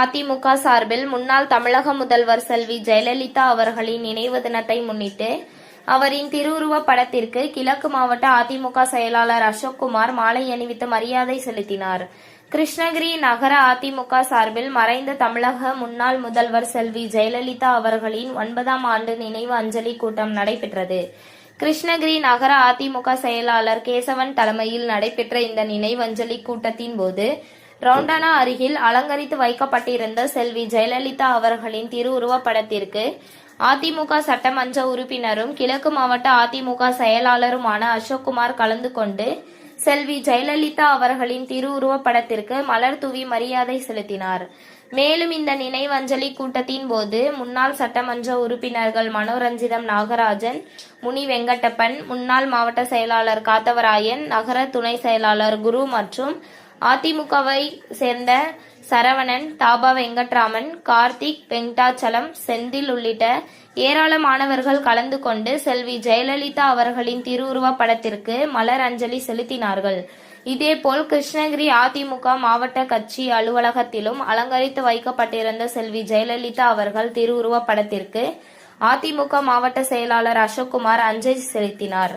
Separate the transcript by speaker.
Speaker 1: அதிமுக சார்பில் முன்னாள் தமிழக முதல்வர் செல்வி ஜெயலலிதா அவர்களின் நினைவு தினத்தை முன்னிட்டு அவரின் திருவுருவப் படத்திற்கு கிழக்கு மாவட்ட அதிமுக செயலாளர் அசோக்குமார் மாலை அணிவித்து மரியாதை செலுத்தினார். கிருஷ்ணகிரி நகர அதிமுக சார்பில் மறைந்த தமிழக முன்னாள் முதல்வர் செல்வி ஜெயலலிதா அவர்களின் ஒன்பதாம் ஆண்டு நினைவு அஞ்சலி கூட்டம் நடைபெற்றது. கிருஷ்ணகிரி நகர அதிமுக செயலாளர் கேசவன் தலைமையில் நடைபெற்ற இந்த நினைவஞ்சலி கூட்டத்தின் போது ரவுண்டானா அருகில் அலங்கரித்து வைக்கப்பட்டிருந்த செல்வி ஜெயலலிதா அவர்களின் திருவுருவப்படத்திற்கு அதிமுக சட்டமன்ற உறுப்பினரும் கிழக்கு மாவட்ட அதிமுக செயலாளருமான அசோக்குமார் கலந்து கொண்டு செல்வி ஜெயலலிதா அவர்களின் திருவுருவப்படத்திற்கு மலர் தூவி மரியாதை செலுத்தினார். மேலும் இந்த நினைவஞ்சலி கூட்டத்தின் போது முன்னாள் சட்டமன்ற உறுப்பினர்கள் மனோரஞ்சிதம் நாகராஜன் முனி வெங்கட்டப்பன் முன்னாள் மாவட்ட செயலாளர் காத்தவராயன் நகர துணை செயலாளர் குரு மற்றும் அதிமுகவை சேர்ந்த சரவணன் தாபா வெங்கட்ராமன் கார்த்திக் வெங்கடாச்சலம் செந்தில் உள்ளிட்ட ஏராளமானவர்கள் கலந்து கொண்டு செல்வி ஜெயலலிதா அவர்களின் திருவுருவப் படத்திற்கு மலர் அஞ்சலி செலுத்தினார்கள். இதேபோல் கிருஷ்ணகிரி அதிமுக மாவட்ட கட்சி அலுவலகத்திலும் அலங்கரித்து வைக்கப்பட்டிருந்த செல்வி ஜெயலலிதா அவர்கள் திருவுருவப் படத்திற்கு அதிமுக மாவட்ட செயலாளர் அசோக்குமார் அஞ்சலி செலுத்தினார்.